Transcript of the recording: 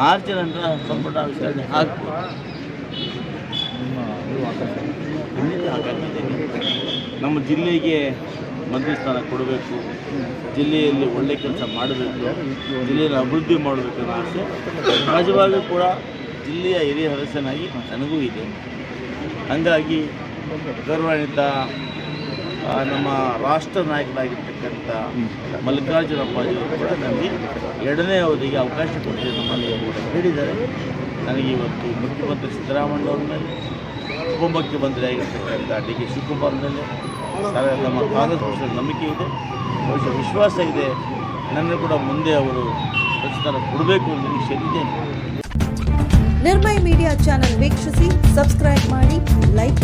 March ನಂತರ ಸಂಪುಟ ವಿಸ್ತರಣೆ ಆಗ್ಬೋದು ಖಂಡಿತ ಹಾಗಾಗಿದ್ದೇನೆ ನಮ್ಮ ಜಿಲ್ಲೆಗೆ ಮಂತ್ರಿ ಸ್ಥಾನ ಕೊಡಬೇಕು. ಜಿಲ್ಲೆಯಲ್ಲಿ ಒಳ್ಳೆ ಕೆಲಸ ಮಾಡಬೇಕು. ಜಿಲ್ಲೆಯನ್ನು ಅಭಿವೃದ್ಧಿ ಮಾಡಬೇಕು ಅನ್ನೋ ಆಸೆ. ಸಹಜವಾಗಿ ಕೂಡ ಜಿಲ್ಲೆಯ ಹಿರಿಯ ಸದಸ್ಯನಾಗಿ ನನಗೂ ಇದೆ. ಹಾಗಾಗಿ ಗೌರವಾನ್ವಿತ ನಮ್ಮ ರಾಷ್ಟ್ರ ನಾಯಕರಾಗಿರ್ತಕ್ಕಂಥ ಮಲ್ಲಿಕಾರ್ಜುನ ಅಪ್ಪಾಜಿಯವರು ಕೂಡ ನನಗೆ ಎರಡನೇ ಅವಧಿಗೆ ಅವಕಾಶ ಕೊಟ್ಟಿದೆ ನಮ್ಮಲ್ಲಿ ಕೂಡ ಹೇಳಿದ್ದಾರೆ. ನನಗೆ ಇವತ್ತು ಮುಖ್ಯಮಂತ್ರಿ ಸಿದ್ದರಾಮಯ್ಯವ್ರ ಮೇಲೆ ಉಪಮುಖ್ಯಮಂತ್ರಿ ಆಗಿರ್ತಕ್ಕಂಥ ಡಿ ಕೆ ಶಿವಕುಮಾರ್ ಮೇಲೆ ಸರ ನಮ್ಮ ಕಾಂಗ್ರೆಸ್ ಪಕ್ಷದ ನಂಬಿಕೆ ಇದೆ. ಬಹುಶಃ ವಿಶ್ವಾಸ ಇದೆ. ನನ್ನ ಕೂಡ ಮುಂದೆ ಅವರು ಪ್ರತಿಷ್ಠಾನ ಕೊಡಬೇಕು ಅಂತ ನಿರೀಕ್ಷೆ ಇದ್ದೇನೆ ನಿರ್ಮಯ ಮೀಡಿಯಾ ಚಾನೆಲ್ ವೀಕ್ಷಿಸಿ ಸಬ್ಸ್ಕ್ರೈಬ್ ಮಾಡಿ ಲೈಕ್